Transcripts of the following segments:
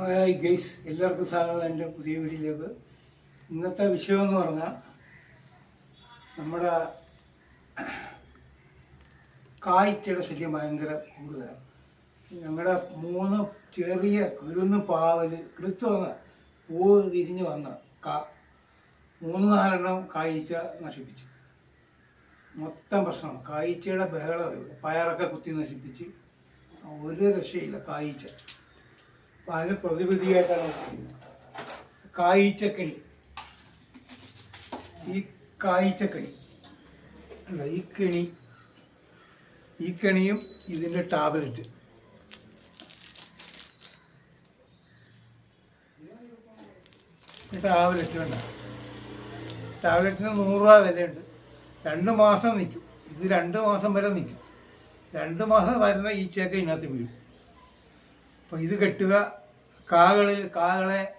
Hi guys എല്ലാവർക്കും സ്വാഗതം എന്റെ പുതിയ വീട്ടിലേക്ക് ഇന്നത്തെ വിഷയം എന്ന് പറഞ്ഞാൽ നമ്മുടെ കായ്ച്ചയുടെ ശല്യം ഭയങ്കര കൂടുതലാണ്. ഞങ്ങളുടെ മൂന്ന് ചെറിയ കുരുന്ന് പാവൽ എടുത്തു വന്ന പൂ വിരിഞ്ഞ് വന്ന കാ മൂന്ന് നാലെണ്ണം കായ്ച്ച നശിപ്പിച്ചു. മൊത്തം പ്രശ്നമാണ്. കായ്ച്ചയുടെ ബഹളം പയറൊക്കെ കുത്തി നശിപ്പിച്ച് ഒരു രക്ഷയില്ല കായ്ച്ച അതിന് പ്രതിവിധിയായിട്ടാണ് കായിച്ചക്കണി. ഈ കായ്ച്ചക്കണി. അല്ല ഈ കെണി. ഈ കെണിയും ഇതിന്റെ ടാബ്ലറ്റ്. ടാബ്ലറ്റ് വേണ്ട ടാബ്ലറ്റിന് നൂറ് രൂപ വിലയുണ്ട്. രണ്ട് മാസം നിൽക്കും. ഇത് രണ്ട് മാസം വരെ നിൽക്കും. രണ്ട് മാസം വരുന്ന ഈ ഈച്ചയൊക്കെ ഇതിനകത്ത് വീഴും. അപ്പോൾ ഇത് കെട്ടുക കാകളിൽ കാകളെ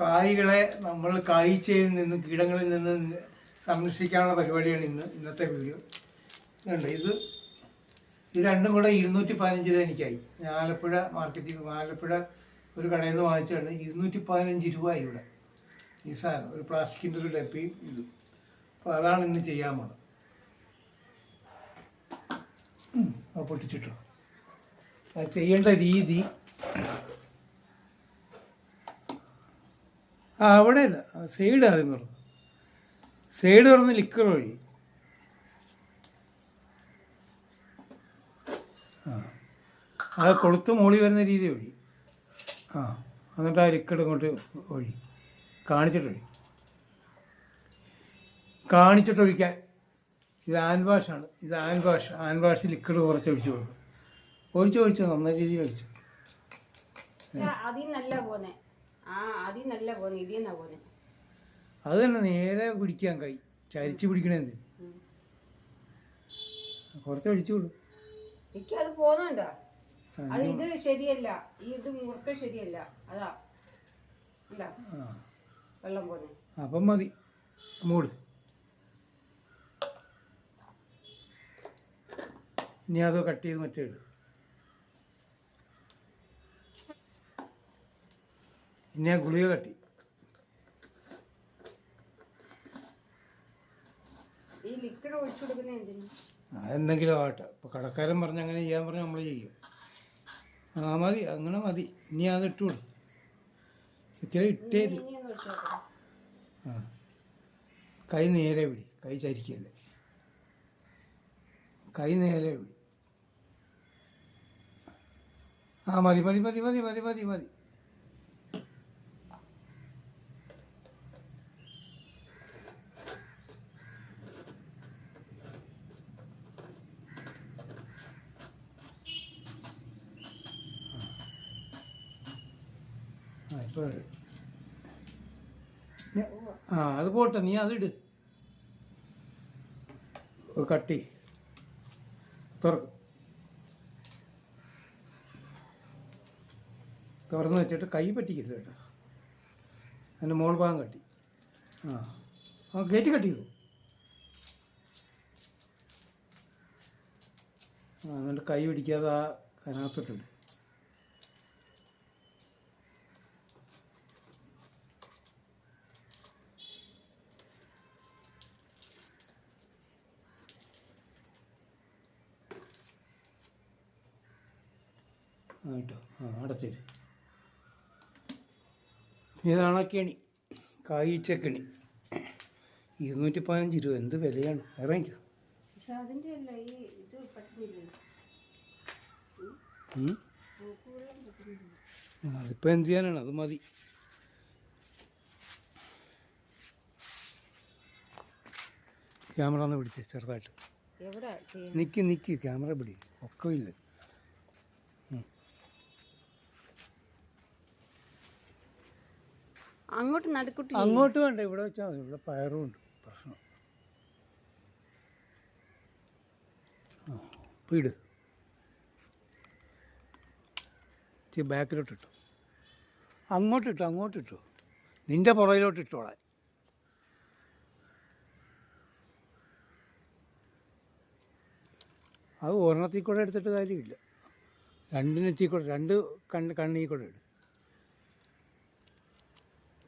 കായ്കളെ നമ്മൾ കായ്ച്ചയിൽ നിന്ന് കീടങ്ങളിൽ നിന്ന് സംരക്ഷിക്കാനുള്ള പരിപാടിയാണ് ഇന്ന് ഇന്നത്തെ വീഡിയോ. ഇതുണ്ട്. ഇത് ഇത് രണ്ടും കൂടെ ഇരുന്നൂറ്റി പതിനഞ്ച് രൂപ എനിക്കായി. ആലപ്പുഴ മാർക്കറ്റിൽ ആലപ്പുഴ ഒരു കടയിൽ നിന്ന് വാങ്ങിച്ചാണ് ഇരുന്നൂറ്റി പതിനഞ്ച് രൂപ ഇവിടെ. ഈ സാധനം. ഒരു പ്ലാസ്റ്റിക്കിന്റെ ഒരു ഡപ്പിയും ഇതും. അപ്പോൾ അതാണ് ഇന്ന് ചെയ്യാൻ പോണത്. പൊട്ടിച്ചിട്ടോ. ചെയ്യേണ്ട രീതി ആ അവിടെ അല്ല. സൈഡ് ആദ്യം തുറന്നു സൈഡ് തുറന്ന് ലിക്കർ വഴി. ആ. അത് കൊളുത്ത് മോളി വരുന്ന രീതി വഴി. ആ എന്നിട്ട് ആ ലിക്കർ ഇങ്ങോട്ട് വഴി. കാണിച്ചിട്ട് വഴി. കാണിച്ചിട്ട് ഒഴിക്കാൻ. ഇത് ആൻഡ് വാഷാണ് ഇത് hand wash wash. Hand wash liquid കുറച്ച് ഒഴിച്ചു കൊടുക്കും. ഒഴിച്ചു ഒഴിച്ചു നന്ന രീതിയിൽ ഒഴിച്ചു. നല്ല അത് തന്നെ നേരെ പിടിക്കാൻ കൈ. ചരിച്ച് പിടിക്കണേന്ന് കുറച്ച് ഒഴിച്ചു കൊടുക്കും എനിക്ക് അത് പോന്നുണ്ടോ. അത് ഇത് ശരിയല്ല. ഇത് മുറുക്ക ശരിയല്ല. അതാ. വെള്ളം പോന്നെ. അപ്പം മതി. മൂട്. ഇനി അത് കട്ട് ചെയ്ത് മറ്റേ ഇടും. ആ ഗുളിക കട്ടി. എന്തെങ്കിലും ആവട്ടെ. ഇപ്പോൾ കടക്കാരൻ പറഞ്ഞ അങ്ങനെ ചെയ്യാൻ പറഞ്ഞാൽ നമ്മൾ ചെയ്യും. ആ മതി. അങ്ങനെ മതി. ഇനി അത് ഇട്ടുകൊടു ചിക്കൻ നോക്കാം ആ. കൈ നേരെ പിടി. കൈ ചരിക്കല്ലേ. കൈ നേരെ പിടി. ആ മതി മതി മതി മതി മതി മതി മതി. ആ അത് പോട്ടെ നീ അതിട് കട്ടി. തുറക്കും തുറന്ന് വെച്ചിട്ട് കൈ പറ്റിക്കില്ല കേട്ടോ. അതിന്റെ മോൾ ഭാഗം കട്ടി. ആ ആ ഗേറ്റ് കട്ട് ചെയ്തു. ആ എന്നിട്ട് കൈ പിടിക്കാതെ ആ അതിനകത്തോട്ടിട് ആ കേട്ടോ. ആ അടച്ചേര്. ഇതാണ് കെണി കായ്ച്ചക്കണി. ഇരുന്നൂറ്റി പതിനഞ്ച് രൂപ. എന്ത് വിലയാണ്? ഇറങ്ങിക്കോ. അതിപ്പോൾ എന്ത് ചെയ്യാനാണ്? അത് മതി. ക്യാമറ ഒന്ന് പിടിച്ചേ ചെറുതായിട്ട്. നിക്കി നിൽക്കി നിൽക്കി ക്യാമറ പിടി. ഒക്കെ ഇല്ല അങ്ങോട്ട് നടുക്കുട്ടി അങ്ങോട്ട് വേണ്ട ഇവിടെ വെച്ചാൽ മതി. ഇവിടെ പയറും ഉണ്ട് പ്രശ്നം വീട് ബാക്കിലോട്ടിട്ടു. അങ്ങോട്ടിട്ടു അങ്ങോട്ട് ഇട്ടു അങ്ങോട്ട് പുറകിലോട്ട് ഇട്ടോളാൻ അത് ഒരെണ്ണത്തിൽ കൂടെ എടുത്തിട്ട് കാര്യമില്ല. രണ്ട് നെറ്റിൽ കൂടെ രണ്ട് കണ്ണ് കണ്ണീ കൂടെ ഇടും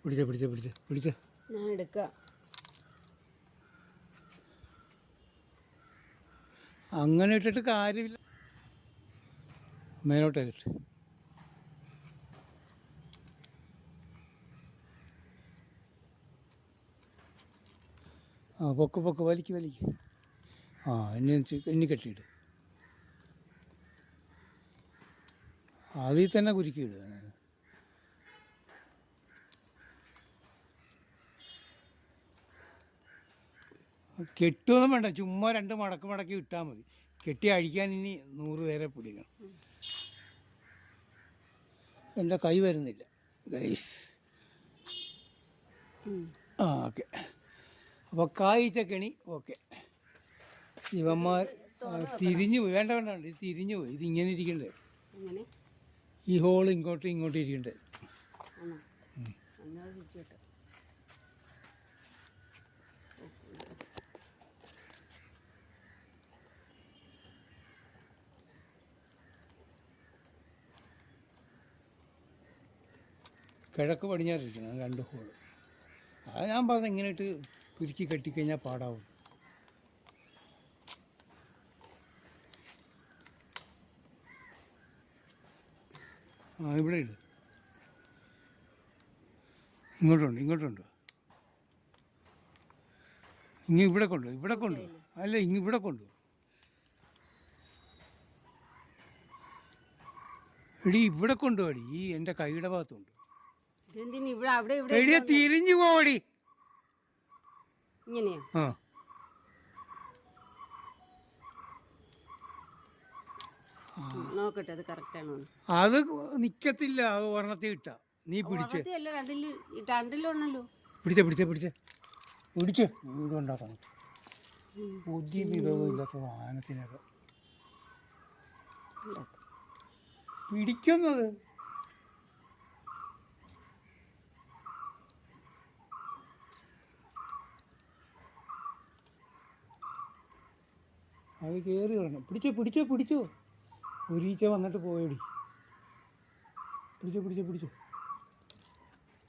പിടിച്ച പിടിച്ച പിടിച്ച പിടിച്ച. ഞാൻ എടുക്കാം അങ്ങനെ ഇട്ടിട്ട് കാര്യമില്ല. മേലോട്ടേ ഇട്ട്. ആ പൊക്ക് പൊക്ക് വലിക്ക് വലിക്ക്. ആ എന്നെ എന്നെ എണ്ണി കെട്ടിയിട്. അതിൽ തന്നെ കുരുക്കിയിട്. കെട്ടുമൊന്നും വേണ്ട. ചുമ്മാ രണ്ട് മടക്ക് മടക്കി ഇട്ടാൽ മതി. കെട്ടി അഴിക്കാൻ ഇനി നൂറ് പേരെ പിടിക്കണം. എന്റെ കൈ വരുന്നില്ല ഗൈസ് ആ ഓക്കെ അപ്പോൾ കായ്ച്ച കെണി ഓക്കെ ഇവന്മാർ തിരിഞ്ഞു പോയി. വേണ്ട വേണ്ട വേണ്ട. ഇത് തിരിഞ്ഞു പോയി. ഇത് ഇങ്ങനെ ഇരിക്കണ്ടേ? ഈ ഹോൾ ഇങ്ങോട്ടും ഇങ്ങോട്ടും ഇരിക്കണ്ടേ? കിഴക്ക് പടിഞ്ഞാറിരിക്കണം രണ്ട് ഹോൾ. അത് ഞാൻ പറഞ്ഞ ഇങ്ങനെ ഇട്ട് കുരുക്കി കെട്ടിക്കഴിഞ്ഞാൽ പാടാവും. ആ ഇവിടെ ഇട്. ഇങ്ങോട്ടുണ്ട് ഇങ്ങോട്ടുണ്ട്. ഇങ്ങ ഇവിടെ കൊണ്ടു ഇവിടെ കൊണ്ടു. അല്ല ഇങ്ങ ഇവിടെ കൊണ്ടു. എടി ഇവിടെ കൊണ്ടുപോടി ഈ എന്റെ കൈയുടെ ഭാഗത്തുണ്ട്. ഇവിടെ അവിടെ എടിയെ തിരിഞ്ഞു പോടി. ഇങ്ങനെയോ? ആ. നോക്കട്ടെ അത് കറക്റ്റാണോ അത് നിക്കത്തില്ല അത് ഒരെണ്ണത്തിൽ ഇട്ട. നീ പിടിച്ച്. പിടിച്ച പിടിച്ച പിടിച്ച. പിടിച്ച്. വീട് ഉണ്ടാക്കാൻ ബുദ്ധി വിഭവമില്ലാത്ത വാഹനത്തിനൊക്കെ പിടിക്കുന്നത്? അത് കയറി വരണം പിടിച്ചോ പിടിച്ചോ പിടിച്ചോ. ഒരീച്ച വന്നിട്ട് പോയടി. പിടിച്ചോ പിടിച്ചോ പിടിച്ചോ.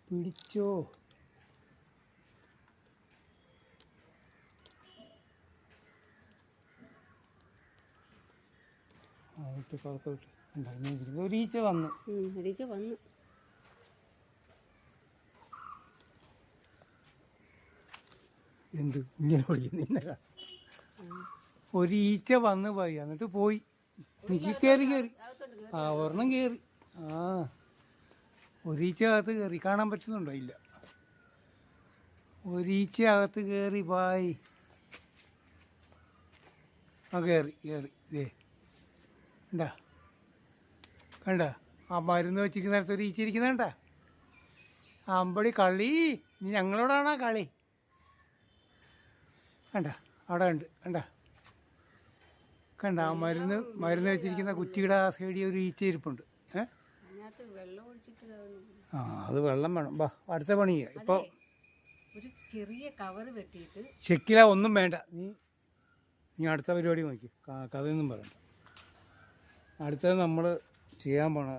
പിടിച്ചോ. ആ വിട്ട് കുഴപ്പ വിട്ട്. ഉണ്ടാ ഒരീച്ച വന്നു. ഒരീച്ച വന്നു. എന്ത് ഇങ്ങനെ ഓടി നിന്നെ ഒരീച്ച വന്ന് പോയി. എന്നിട്ട് പോയി. നീ കയറി കയറി ആ ഒരെണ്ണം കയറി ആ. ഒരീച്ച അകത്ത് കയറി കാണാൻ പറ്റുന്നുണ്ടോ? ഇല്ല. ഒരീച്ച അകത്ത് കയറി പായി. ആ കയറി കയറി ഇതേ കണ്ട? കണ്ട? ആ മരുന്ന് വെച്ചിരിക്കുന്ന നേരത്തെ ഒരു ഈച്ച ഇരിക്കുന്ന കണ്ട? അമ്പടി കളി. ഞങ്ങളോടാണോ കളി? കണ്ട? അവിടെ ഉണ്ട് കണ്ട? കണ്ട ആ മരുന്ന് മരുന്ന് വെച്ചിരിക്കുന്ന കുറ്റിയുടെ ആ സൈഡിൽ ഒരു ഈച്ച ഇരിപ്പുണ്ട്. ഏ? ആ അത് വെള്ളം വേണം. ബാ അടുത്ത പണി ഇപ്പൊ ഇപ്പോൾ ഒരു ചെറിയ കവർ വെട്ടിയിട്ട് ചെക്കില ഒന്നും വേണ്ട. നീ നീ അടുത്ത പരിപാടി നോക്കി. കഥയൊന്നും പറയണ്ട. അടുത്തത് നമ്മൾ ചെയ്യാൻ പോണ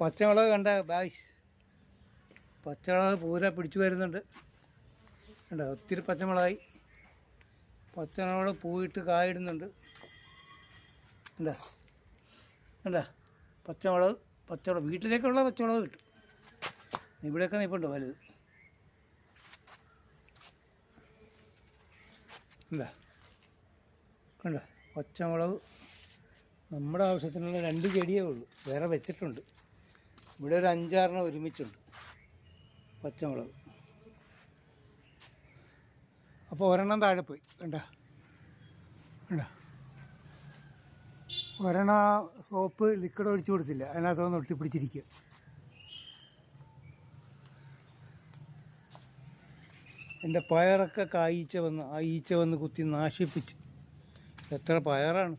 പച്ചമുളക് കണ്ട ബായ്സ് പച്ചമുളക് പൂര പിടിച്ചു വരുന്നുണ്ട്. കണ്ട? ഒത്തിരി പച്ചമുളകായി. പച്ചമുളക് പൂവിട്ട് കായിടുന്നുണ്ട്. കണ്ട? കണ്ട? പച്ചമുളക് പച്ചമുളക് വീട്ടിലേക്കുള്ള പച്ചമുളക് കിട്ടും. ഇവിടെയൊക്കെ നിൽപ്പുണ്ട് വലുത്. എന്താ കണ്ട? പച്ചമുളക് നമ്മുടെ ആവശ്യത്തിനുള്ള രണ്ട് ചെടിയേ ഉള്ളൂ. വേറെ വെച്ചിട്ടുണ്ട്. ഇവിടെ ഒരു അഞ്ചാറെണ്ണം ഒരുമിച്ചുണ്ട് പച്ചമുളക്. അപ്പോൾ ഒരെണ്ണം താഴെ പോയി. വേണ്ട കണ്ട? ആ സോപ്പ് ലിക്വിഡ് ഒഴിച്ചു കൊടുത്തില്ല. അതിനകത്തൊന്ന് ഒട്ടിപ്പിടിച്ചിരിക്കുക എന്റെ പയറൊക്കെ കായീച്ച വന്ന് ആ ഈച്ച വന്ന് കുത്തി നാശിപ്പിച്ചു. എത്ര പയറാണ്.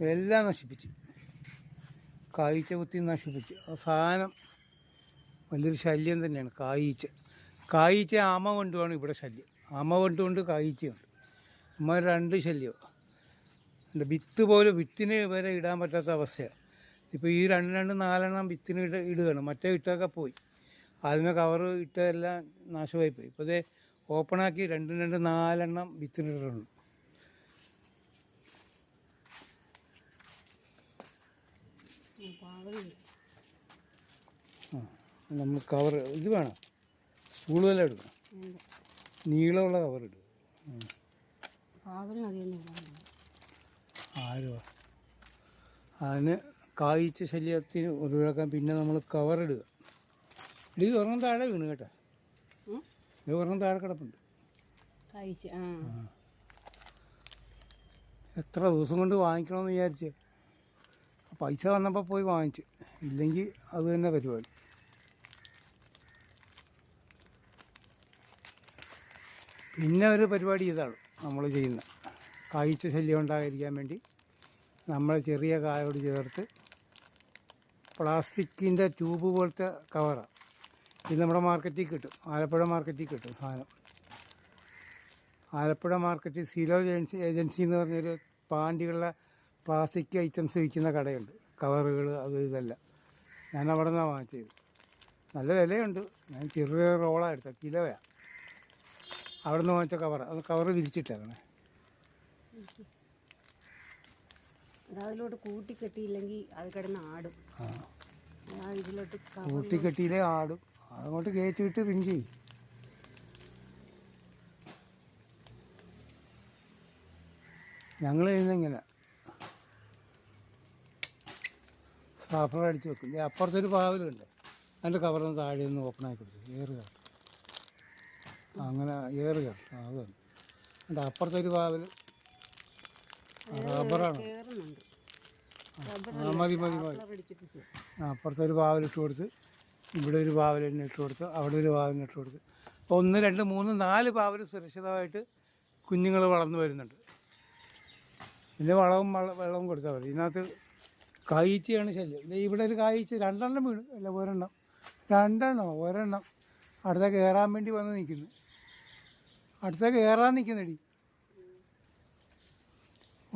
എല്ലാം നശിപ്പിച്ചു. കായീച്ച കുത്തി നശിപ്പിച്ചു. സാധനം വലിയൊരു ശല്യം തന്നെയാണ്. കായീച്ച. കായീച്ച ആമ കൊണ്ടുമാണ് ഇവിടെ ശല്യം. ആമ കൊണ്ടുകൊണ്ട് കായീച്ചയുണ്ട്. അമ്മ രണ്ട് ശല്യമാണ് വിത്ത് പോലും വിത്തിന് വരെ ഇടാൻ പറ്റാത്ത അവസ്ഥയാണ് ഇപ്പോൾ ഈ രണ്ട് രണ്ട് നാലെണ്ണം വിത്തിന് ഇട ഇടുകയാണ്. മറ്റേ വിത്തൊക്കെ പോയി. ആദ്യമേ കവറ് ഇട്ടതെല്ലാം നാശമായി പോയി. ഇപ്പോൾ ഇതേ ഓപ്പണാക്കി രണ്ട് രണ്ട് നാലെണ്ണം വിത്തിനിട്ടുണ്ട് ആ നമ്മൾ കവർ ഇത് വേണം. സ്റ്റൂൾ വല്ല എടുക്കണം നീളമുള്ള കവർ ഇടുക. ആര്? അതിന് കായ്ച്ച ശല്യത്തിന് ഒഴിവാക്കാൻ പിന്നെ നമ്മൾ കവർ ഇടുക. ഇത് ഒരെണ്ണം താഴെ വീണ് കേട്ടോ? ഇത് ഒരെണ്ണം താഴെ കിടപ്പുണ്ട്. ആ. എത്ര ദിവസം കൊണ്ട് വാങ്ങിക്കണമെന്ന് വിചാരിച്ച്. പൈസ വന്നപ്പോൾ പോയി വാങ്ങിച്ച്. ഇല്ലെങ്കിൽ അത് തന്നെ പരിപാടി. പിന്നെ ഒരു പരിപാടി ഇതാണ് നമ്മൾ ചെയ്യുന്നത്. കായ്ച്ച ശല്യം ഉണ്ടാകാതിരിക്കാൻ വേണ്ടി നമ്മൾ ചെറിയ കായോട് ചേർത്ത് പ്ലാസ്റ്റിക്കിന്റെ ട്യൂബ് പോലത്തെ കവറാണ് ഇത് നമ്മുടെ മാർക്കറ്റിൽ കിട്ടും. ആലപ്പുഴ മാർക്കറ്റിൽ കിട്ടും സാധനം. ആലപ്പുഴ മാർക്കറ്റ് സീലോ ഏജൻസി ഏജൻസി എന്ന് പറഞ്ഞൊരു പാണ്ടികളുടെ പ്ലാസ്റ്റിക് ഐറ്റംസ് വിൽക്കുന്ന കടയുണ്ട്. കവറുകൾ അത് ഇതെല്ലാം. ഞാൻ അവിടെ നിന്നാണ് വാങ്ങിച്ചത്. നല്ല വിലയുണ്ട്. ഞാൻ ചെറിയ റോളാണ് എടുത്തത്. കിലോയാണ് അവിടെ നിന്ന് വാങ്ങിച്ച കവർ അത് കവർ വിരിച്ചിട്ടാണ് അതിലോട്ട് കൂട്ടിക്കെട്ടിയില്ലെങ്കിൽ അത് കിടന്ന് ആടും. ഇതിലോട്ട് കൂട്ടിക്കെട്ടിയിലേ ആടും. അതുകൊണ്ട് കയറ്റിയിട്ട് പിൻ ചെയ്യും. ഞങ്ങൾ ചെയ്യുന്നിങ്ങനെ സാഫർ അടിച്ച് വെക്കും. അപ്പുറത്തൊരു പാവലുണ്ട്. അതിന്റെ കവറൊന്ന് താഴെ ഓപ്പൺ ഓപ്പണാക്കി കൊടുത്തു ഏറ് കയറും അങ്ങനെ ഏറ് കയറും അത് തന്നെ. അപ്പുറത്തൊരു പാവൽ റബ്ബറാണ്. മതി മതി മതി. അടിച്ചിട്ട് ഒരു പാവലിട്ട് കൊടുത്ത് ഇവിടെ ഒരു വാവലിന് ഇട്ട് കൊടുത്ത് അവിടെ ഒരു വാവലിന് ഇട്ട് കൊടുത്ത്. അപ്പോൾ ഒന്ന് രണ്ട് മൂന്ന് നാല് പാവൽ സുരക്ഷിതമായിട്ട് കുഞ്ഞുങ്ങൾ വളർന്നു വരുന്നുണ്ട്. പിന്നെ വളവും വള വെള്ളവും കൊടുത്താൽ മതി. ഇതിനകത്ത് കായ്ച്ചയാണ് ശല്യം. ഇവിടെ ഒരു കായ്ച്ച രണ്ടെണ്ണം വീണ്. അല്ല ഒരെണ്ണം. രണ്ടെണ്ണം ഒരെണ്ണം. അടുത്ത കയറാൻ വേണ്ടി വന്ന് നിൽക്കുന്നു. അടുത്ത കയറാൻ നിൽക്കുന്നടി.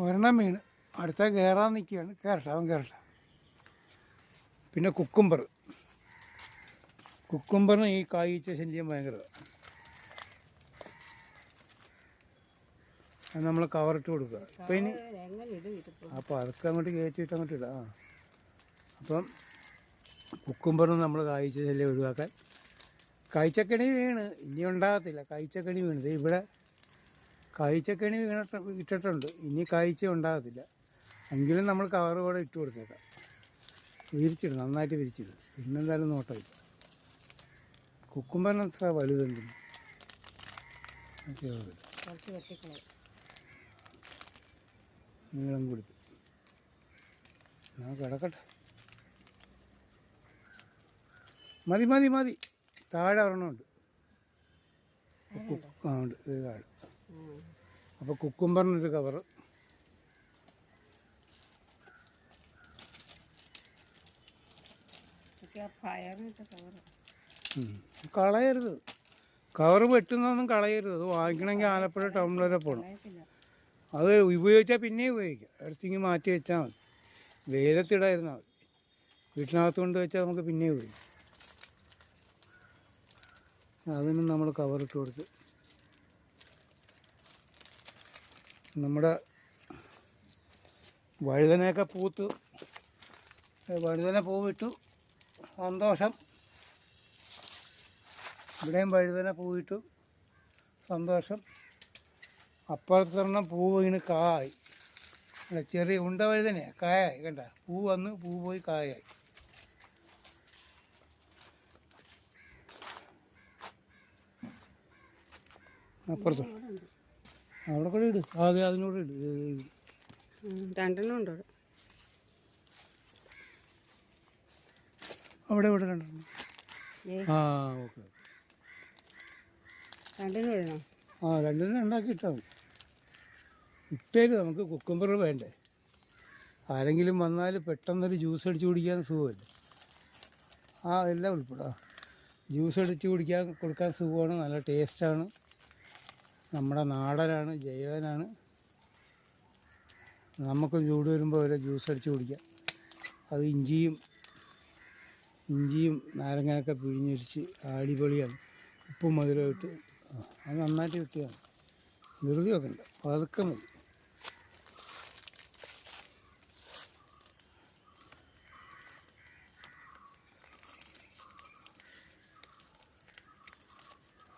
ഒരെണ്ണം മീൻ അടുത്ത കയറാൻ നിൽക്കുകയാണ്. കയറട്ടെ അവൻ കയറട്ടെ പിന്നെ കുക്കുംബർ. കുക്കുംബറിന് ഈ കായ്ച്ച ശല്യം ഭയങ്കര. അത് നമ്മൾ കവറിട്ട് കൊടുക്കുക. ഇപ്പം ഇനി അപ്പോൾ അതൊക്കെ അങ്ങോട്ട് കയറ്റിയിട്ട് അങ്ങോട്ട് ഇടാം. ആ. അപ്പം കുക്കുംബറിന് നമ്മൾ കായ്ച്ച ശല്യം ഒഴിവാക്കാൻ. കായ്ച്ചക്കണി വീണ്. ഇനി ഉണ്ടാകത്തില്ല. കായ്ച്ചക്കണി വീണത് ഇവിടെ കായ്ച്ചക്കണി വീണിട്ട് ഇട്ടിട്ടുണ്ട്. ഇനി കായ്ച്ച ഉണ്ടാകത്തില്ല. എങ്കിലും നമ്മൾ കവറ് കൂടെ ഇട്ട് കൊടുത്തേക്കാം. വിരിച്ചിടും. നന്നായിട്ട് വിരിച്ചിടും. പിന്നെന്തായാലും നോട്ടമില്ല കുക്കുമ്പറിന് അത്ര വലുതെങ്കിലും നീളം കൂടി. ഞാൻ കിടക്കട്ടെ. മതി മതി മതി. താഴെ ഒരെണ്ണമുണ്ട് ആ ഉണ്ട്. ഇത് താഴെ. അപ്പോൾ കുക്കുംബറിനൊരു കവറ് പയറിനിട്ട് കവർ ഉം. കളയരുത്. വെട്ടുന്നതൊന്നും കളയരുത്. അത് വാങ്ങിക്കണമെങ്കിൽ ആലപ്പുഴ ടൗണിലൊരെ വരെ പോകണം അത് ഉപയോഗിച്ചാൽ പിന്നെയും ഉപയോഗിക്കാം. എടുത്തെങ്കിൽ മാറ്റി വെച്ചാൽ മതി. വെയിലത്തിടായിരുന്നാൽ മതി. വീട്ടിനകത്ത് കൊണ്ട് വെച്ചാൽ നമുക്ക് പിന്നെയും ഉപയോഗിക്കാം. അതിനും നമ്മൾ കവറിട്ട് കൊടുത്ത് നമ്മുടെ വഴുതനയൊക്കെ പൂത്ത് വഴുതന പൂവിട്ടു. സന്തോഷം. ഇവിടെയും വഴുതന പൂവിട്ടു. സന്തോഷം. അപ്പുറത്തൊരെണ്ണം പൂ വീണ് കായി ചെറിയ ഉണ്ട വഴുതനയാണ് കായായി കണ്ട? പൂ വന്ന് പൂ പോയി കായായി. അപ്പുറത്ത്. അവിടെ കൂടെ ഇട്. അതെ അതിനോട് ഇട്. രണ്ടെണ്ണം ഉണ്ട് അവിടെ. അവിടെ ഇവിടെ രണ്ടെണ്ണം. ആ ഓക്കെ. രണ്ടിനും ഇടണോ? ആ രണ്ടിനും ഉണ്ടാക്കി ഇട്ടാൽ മതി. ഇട്ടേൽ നമുക്ക് കുക്കുംബർ വേണ്ടേ? ആരെങ്കിലും വന്നാൽ പെട്ടെന്നൊരു ജ്യൂസ് അടിച്ച് കുടിക്കാൻ സുഖമല്ലേ? ആ എല്ലാം ഉൾപ്പെടാം. ജ്യൂസ് അടിച്ച് കുടിക്കാൻ കൊടുക്കാൻ സുഖമാണ് നല്ല ടേസ്റ്റാണ് നമ്മുടെ നാടനാണ് ജൈവനാണ്. നമുക്കും ചൂട് വരുമ്പോൾ ഒരു ജ്യൂസ് അടിച്ച് കുടിക്കാം. അത് ഇഞ്ചിയും ഇഞ്ചിയും നാരങ്ങയൊക്കെ പിഴിഞ്ഞൊരിച്ച് അടിപൊളിയാണ്. ഉപ്പും മധുരവും ഇട്ട് അത് നന്നായിട്ട് കിട്ടിയാണ് ഒക്കെ ഉണ്ട്. പതുക്കെ മതി.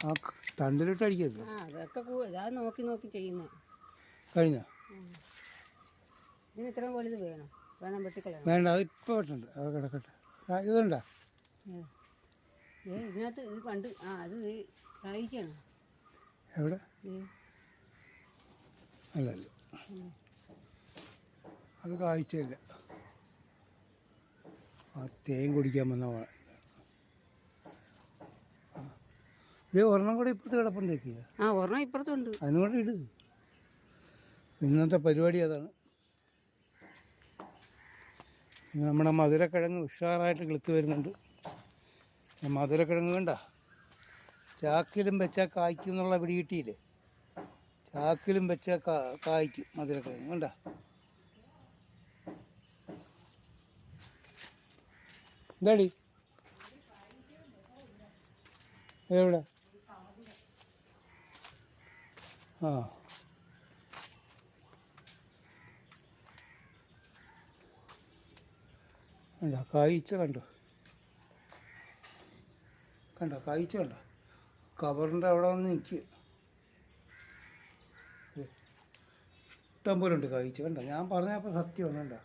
ആ തണ്ടിലിട്ട് അടിക്കരുത് ആ അതൊക്കെ കൂ- ഇതാ നോക്കി നോക്കി ചെയ്യുന്നത് കഴിഞ്ഞ? ഇതിന് ഇത്രയും വലുത് വേണം. വേണം വെട്ടിക്കളയണം വേണ്ട അത് ഇപ്പോൾ വെട്ടുണ്ട്. അത് കിടക്കട്ടെ. ആ, ഇതുണ്ടാ? ഏ ഏ, ഇതിനകത്ത് ഇത് പണ്ട് ആ അത് കഴിക്കണം എവിടെ? അല്ല അല്ല. അത് കാഴ്ചയില്ല ആ തേൻ കുടിക്കാൻ വന്ന വാ- ആ. ഇത് ഒരെണ്ണം കൂടെ ഇപ്പുറത്ത് കിടപ്പുണ്ടേക്കില്ല ആ ഒരെണ്ണം ഇപ്പുറത്തുണ്ട്. അതിനും കൂടെ ഇട്. ഇന്നത്തെ പരിപാടി അതാണ്. നമ്മുടെ മധുരക്കിഴങ്ങ് ഉഷാറായിട്ട് കിളിത്ത് വരുന്നുണ്ട്. മധുരക്കിഴങ്ങ് വേണ്ട ചാക്കിലും വെച്ചാൽ കായ്ക്കും എന്നുള്ള പിടി കിട്ടിയില്ലേ ചാക്കിലും വെച്ചാൽ കാ കായ്ക്കും മധുരക്കിഴങ്ങ് വേണ്ട എന്താടി? എവിടെ? ആ. കണ്ടോ കായ്ച്ച കണ്ടോ? കണ്ടോ കായ്ച്ച കണ്ടോ? കവറിന്റെ അവിടെ വന്ന് നിൽക്കുക ഇഷ്ടം പോലെ ഉണ്ട് കായ്ച്ച കണ്ടോ ഞാൻ പറഞ്ഞപ്പോൾ സത്യമാണ് കണ്ടോ?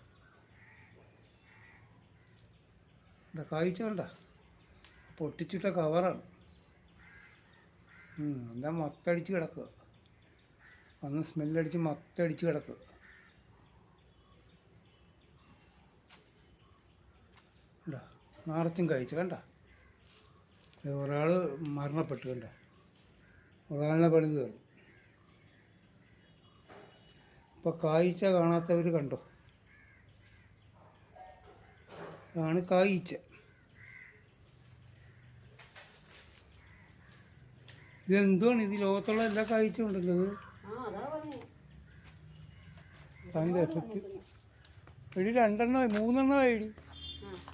കണ്ടോ കായ്ച്ച കണ്ടോ? പൊട്ടിച്ചിട്ട കവറാണ്. എന്താ മൊത്തടിച്ച് കിടക്കുക. അന്ന് സ്മെല്ലടിച്ച് മത്തടിച്ച് കിടക്കും. കണ്ടോ? നാറച്ചും കഴിച്ചു കണ്ട? ഒരാൾ മരണപ്പെട്ടു കണ്ട? ഒരാളിനെ പണി തീർന്നു. ഇപ്പോൾ കായ്ച്ച കാണാത്തവർ കണ്ടോ? ആണ് കായ്ച്ച ഇതെന്തുവാണ് ഇത്? ലോകത്തുള്ള എല്ലാ കായ്ച്ചും ഉണ്ടല്ലോ അതിന്റെ എഫക്റ്റ് എടി രണ്ടെണ്ണമായി മൂന്നെണ്ണമായി എടി.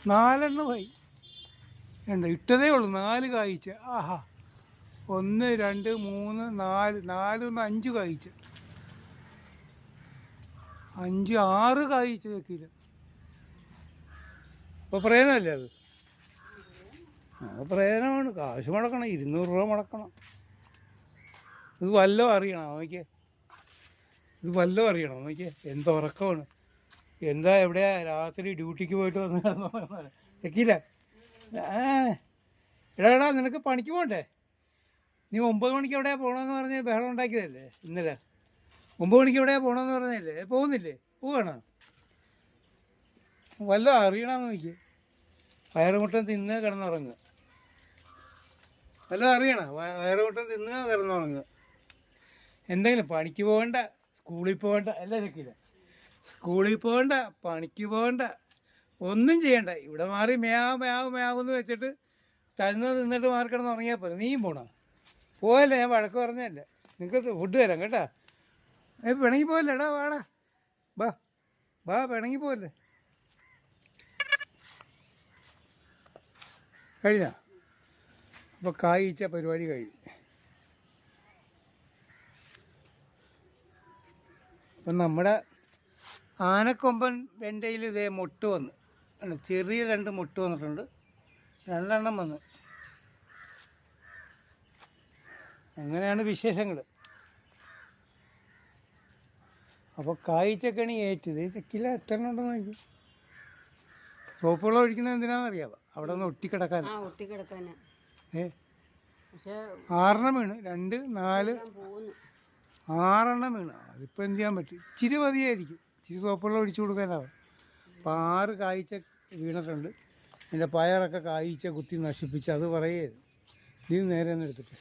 നാലെണ്ണമായി ഉണ്ട് ഇട്ടതേ ഉള്ളൂ നാല് കായ്ച്ച ആഹാ. ഒന്ന് രണ്ട് മൂന്ന് നാല്. നാല് ഒന്ന് അഞ്ച് കായ്ച്ച അഞ്ച് ആറ് കായ്ച്ച വെക്കില്ല അപ്പോൾ പ്രയോജനമല്ലേ അത്? അത് കാശ് മുടക്കണം ഇരുന്നൂറ് രൂപ മുടക്കണം. ഇത് വല്ലതും അറിയണം? നോക്കിയേ. ഇത് വല്ലോ അറിയണം? നോക്കിയേ. എന്ത് ഉറക്കമാണ്. എന്താ എവിടെയാ രാത്രി ഡ്യൂട്ടിക്ക് പോയിട്ട് വന്നു വെക്കില്ല ആ. എടാ എടാ നിനക്ക് പണിക്ക് പോകണ്ടേ നീ ഒമ്പത് മണിക്ക് എവിടെയാ പോകണമെന്ന് പറഞ്ഞ് ബഹളം ഉണ്ടാക്കിയതല്ലേ ഇന്നലെ? ഒമ്പത് മണിക്ക് എവിടെയാ പോകണമെന്ന് പറഞ്ഞല്ലേ? പോകുന്നില്ലേ? പോവാണോ? വല്ല അറിയണമെന്ന് എനിക്ക് വയറുമുട്ടം തിന്നുക കിടന്നുറങ്ങുക. വല്ലതും അറിയണം? വയറുമുട്ടൻ വയറുമുട്ടം തിന്നുക കിടന്നുറങ്ങുക. എന്തെങ്കിലും പണിക്ക് പോകണ്ട സ്കൂളിൽ പോകണ്ട എല്ലാം ചെക്കില്ല സ്കൂളിൽ പോകണ്ട പണിക്ക് പോകണ്ട ഒന്നും ചെയ്യണ്ട. ഇവിടെ മാറി മേയാവും മേയാവ് മേയാവ് എന്ന് വെച്ചിട്ട് തരുന്ന നിന്നിട്ട് മാറി കിടന്ന് ഉറങ്ങിയാൽ പോലെ നീയും പോണോ? പോയല്ലേ ഞാൻ വഴക്ക് പറഞ്ഞല്ലേ നിങ്ങൾക്ക് ഫുഡ് തരാം കേട്ടാ. ഏ പിണങ്ങി പോയല്ലേ എടാ വാടാ. ബാ ബാ പിണങ്ങി പോയല്ലേ കഴിഞ്ഞാ? അപ്പോൾ കായ്ച്ച പരിപാടി കഴിഞ്ഞു. അപ്പം നമ്മുടെ ആനക്കൊമ്പൻ വെണ്ടയിൽ ഇതേ മുട്ട് വന്ന്. ചെറിയ രണ്ട് മുട്ട് വന്നിട്ടുണ്ട്. രണ്ടെണ്ണം വന്ന്. അങ്ങനെയാണ് വിശേഷങ്ങൾ. അപ്പോൾ കായ്ച്ചക്കണി ഏറ്റത് ചെക്കില്ല എത്ര ഉണ്ടെന്ന് നോക്കി. സോപ്പ് വെള്ളം ഒഴിക്കുന്നത് എന്തിനാണെന്നറിയാം അവിടെ ഒന്ന് ഒട്ടിക്കിടക്കാൻ. ഒട്ടിക്കിടക്കാൻ ഏ? പക്ഷേ ആറെണ്ണം വീണ്. രണ്ട് നാല്. ആറെണ്ണം വീണ്. അതിപ്പോൾ എന്ത് ചെയ്യാൻ പറ്റും? ഇച്ചിരി മതിയായിരിക്കും. ഇച്ചിരി സോപ്പുള്ള ഒഴിച്ചു കൊടുക്കാനാവും അപ്പോൾ ആറ് കായ്ച്ച വീണിട്ടുണ്ട്. എന്റെ പയറൊക്കെ കായ്ച്ച കുത്തി നശിപ്പിച്ച് അത് പറയരുത് നീ നേരെ ഒന്ന് എടുത്തിട്ട്.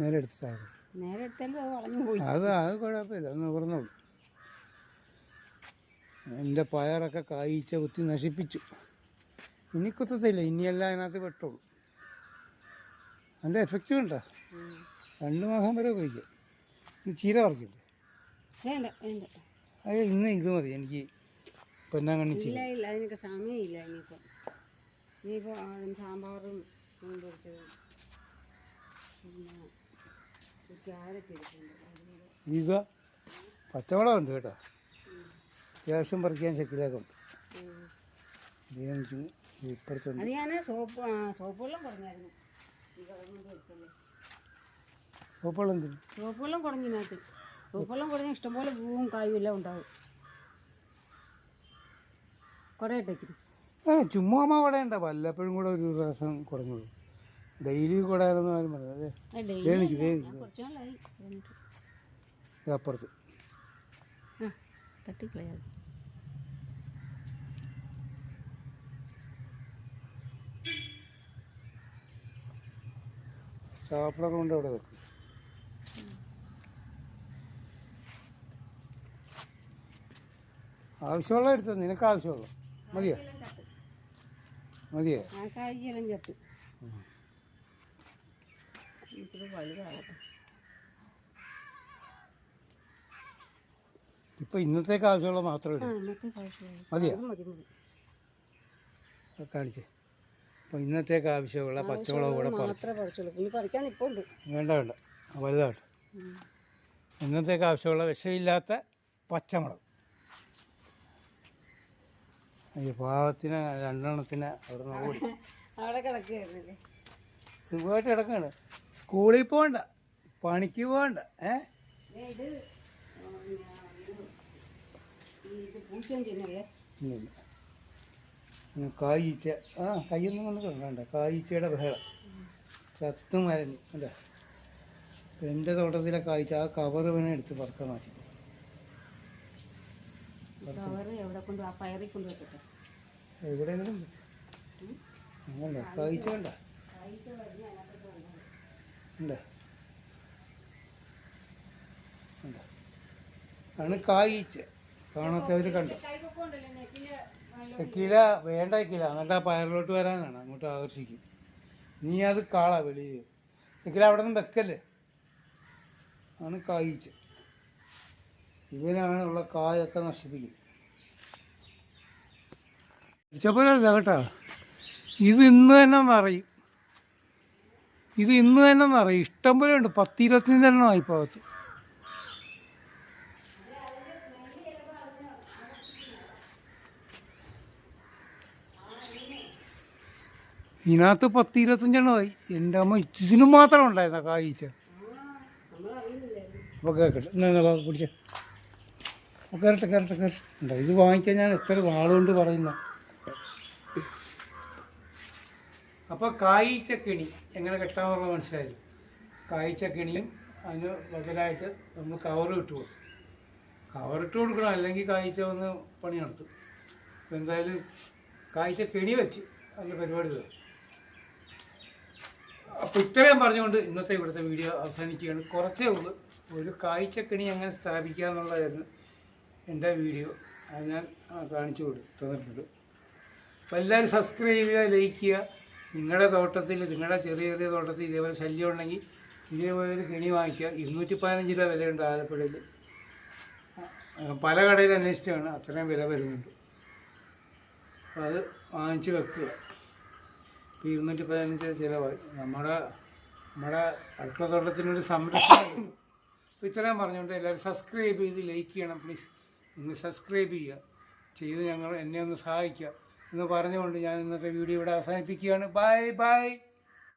നേരെ എടുത്താലും അത് അത് കുഴപ്പമില്ല. ഒന്ന് പറഞ്ഞോളൂ എന്റെ പയറൊക്കെ കായ്ച്ച കുത്തി നശിപ്പിച്ചു. ഇനി കുത്തത്തില്ല. ഇനിയെല്ലാം അതിനകത്ത് പെട്ടോളൂ. അതിന്റെ എഫക്റ്റീവ് ഉണ്ടോ? രണ്ട് മാസം വരെ ഉപയോഗിക്കാം. ഇത് ചീര വറക്കില്ലേ? വേണ്ട വേണ്ട. അത് ഇന്ന് ഇത് മതി. എനിക്ക് പൊന്നാങ്കണ്ണി ഇല്ല ഇല്ല അതിനൊക്കെ സമയമില്ല ഇനിയിപ്പോൾ സാമ്പാറും മീൻ പൊരിച്ചതും. പിന്നെ ക്യാരറ്റ് ഇരിക്കുന്നുണ്ട് ഇത് പച്ചവളം ഉണ്ട് കേട്ടോ. അത്യാവശ്യം പറിക്കാൻ ശക്തിയിലൊക്കെ. ഉണ്ട്. ഇത് എനിക്ക് ഇപ്പുറത്തുണ്ട്. അത് ഞാൻ സോപ്പ് സോപ്പ് വെള്ളം കുറഞ്ഞായിരുന്നു. എന്തിന് സോപ്പ് വെള്ളം കുറഞ്ഞതിനകത്ത് സോപ്പ് വെള്ളം കുറഞ്ഞ ഇഷ്ടംപോലെ പൂവും കായും എല്ലാം ഉണ്ടാവും. ഇച്ചിരി ആ ചുമ്മാ അമ്മ കുടയുണ്ട വല്ലപ്പോഴും കൂടെ ഒരു പ്രാവശ്യം കുറഞ്ഞോളൂ ഡെയിലി കുടയാണെന്ന് ആരും അതെ ദേ നിൽക്ക് ദേ ഞാൻ നിൽക്ക് കുറച്ച് നാളായി കഴിഞ്ഞിട്ട്. ഇത് അപ്പുറത്ത് ആ തട്ടിക്കളയാതെ സ്റ്റാപ്ലർ കൊണ്ട് അവിടെ വെക്കും. ആവശ്യമുള്ള എടുത്തോ? നിനക്ക് ആവശ്യമുള്ള? മതിയോ? മതിയോ? ഇപ്പൊ ഇന്നത്തേക്ക് ആവശ്യമുള്ള മാത്രമേ മതിയോ? മതി മതി. കാണിച്ചേ. അപ്പോൾ ഇന്നത്തേക്ക് ആവശ്യമുള്ള പച്ചമുളക് കൂടെ പറിക്കാൻ ഇപ്പോൾ ഉണ്ട്. വേണ്ട വേണ്ട. വലുതാവട്ടെ. ഇന്നത്തേക്ക് ആവശ്യമുള്ള വിഷമില്ലാത്ത പച്ചമുളക്. ഈ പാവത്തിന് രണ്ടെണ്ണത്തിന് അവിടെ നോക്കി ഓടി. അവിടെ കിടക്കുകയായിരുന്നല്ലേ? സുഖമായിട്ട് കിടക്കുകയാണ്. സ്കൂളിൽ പോകണ്ട. പണിക്ക് പോകണ്ട. ഏ? ഇത് പൂച്ചയും കായീച്ച. ആ കയ്യൊന്നും കൊണ്ട് വേണ്ട. കായീച്ചയുടെ ബഹളം. ചത്തും മരഞ്ഞു. അല്ലേ? എന്റെ തോട്ടത്തിലെ കായ്ച്ച ആ കവർ പിന്നെ എടുത്ത് പറക്കാൻ മാറ്റി. കൊണ്ട് കൊണ്ട് എവിടെയെങ്കിലും കായ്ച്ച വേണ്ട. ഉണ്ട് ഉണ്ട് ആണ് കായ്ച്ച. കാണാത്തവർ കണ്ടു. കില വേണ്ട കില. എന്നിട്ട് ആ പയറിലോട്ട് വരാനാണ്. അങ്ങോട്ട് ആകർഷിക്കും. നീ അത് കാള വെളിയിൽ. കില അവിടെ നിന്ന് വെക്കല്ലേ? ആണ് കായ്ച്ച്. ഇവനാണ് ഉള്ള കായൊക്കെ നശിപ്പിക്കുന്നത് ഇച്ചപ്പോഴല്ല കേട്ടോ. ഇത് ഇന്ന് തന്നെ നിറയും ഇത് ഇന്ന് തന്നെ നിറയും ഇഷ്ടം പോലെ ഉണ്ട്. പത്തിരുപത്തഞ്ച് എണ്ണം ഇതിനകത്ത് പത്ത് ഇരുപത്തഞ്ചെണ്ണമായി എന്റെ അമ്മ ഇതിന് മാത്രം ഉണ്ടായിരുന്ന കായ്ച്ച അപ്പോൾ കേൾക്കട്ടെ എന്നാ കുടിച്ച അപ്പോൾ കയറട്ടെ കയറട്ടെ കയറട്ടെ ഉണ്ടോ ഇത് വാങ്ങിക്കാൻ ഞാൻ എത്ര നാളുകൊണ്ട് പറയുന്ന. അപ്പോൾ കായ്ച്ചക്കിണി എങ്ങനെ കെട്ടാമെന്നുള്ള മനസ്സിലായില്ല? കായ്ച്ചക്കിണിയും അതിന് ബദലായിട്ട് നമ്മൾ കവർ ഇട്ട് കൊടുക്കും. കവർ കൊടുക്കണം അല്ലെങ്കിൽ കായ്ച്ച വന്ന് പണി നടത്തും. അപ്പോൾ എന്തായാലും കായ്ച്ച കെണി വെച്ച് അതിന്റെ പരിപാടി തീർന്നു അപ്പോൾ ഇത്രയും പറഞ്ഞുകൊണ്ട് ഇന്നത്തെ ഇവിടുത്തെ വീഡിയോ അവസാനിക്കുകയാണ്. കുറച്ചേ ഉള്ളൂ. ഒരു കാഴ്ചക്കണി എങ്ങനെ സ്ഥാപിക്കുക എന്നുള്ളതായിരുന്നു എന്റെ വീഡിയോ. അത് ഞാൻ കാണിച്ചു കൊടുത്തിട്ടുണ്ട് അപ്പോൾ എല്ലാവരും സബ്സ്ക്രൈബ് ചെയ്യുക ലൈക്ക് ചെയ്യുക. നിങ്ങളുടെ തോട്ടത്തിൽ നിങ്ങളുടെ ചെറിയ ചെറിയ തോട്ടത്തിൽ ഇതേപോലെ ശല്യം ഉണ്ടെങ്കിൽ ഇതേപോലെ ഒരു കെണി വാങ്ങിക്കുക. ഇരുന്നൂറ്റി പതിനഞ്ച് രൂപ വിലയുണ്ട് ആലപ്പുഴയിൽ. പല കടയിൽ അന്വേഷിച്ചാണ് അത്രയും വില വരുന്നുണ്ട്. അപ്പോൾ അത് വാങ്ങിച്ച് വെക്കുക. ഇപ്പോൾ ഇരുന്നൂറ്റി പതിനഞ്ച് ചിലവായി. നമ്മുടെ നമ്മുടെ അടുക്കള തോട്ടത്തിനൊരു സംരക്ഷണം. അപ്പോൾ ഇത്രയും പറഞ്ഞുകൊണ്ട് എല്ലാവരും സബ്സ്ക്രൈബ് ചെയ്ത് ലൈക്ക് ചെയ്യണം പ്ലീസ് നിങ്ങൾ സബ്സ്ക്രൈബ് ചെയ്യുക. ചെയ്ത് ഞങ്ങൾ എന്നെ ഒന്ന് സഹായിക്കുക. എന്ന് പറഞ്ഞുകൊണ്ട് ഞാൻ ഇന്നത്തെ വീഡിയോ ഇവിടെ അവസാനിപ്പിക്കുകയാണ്. Bye bye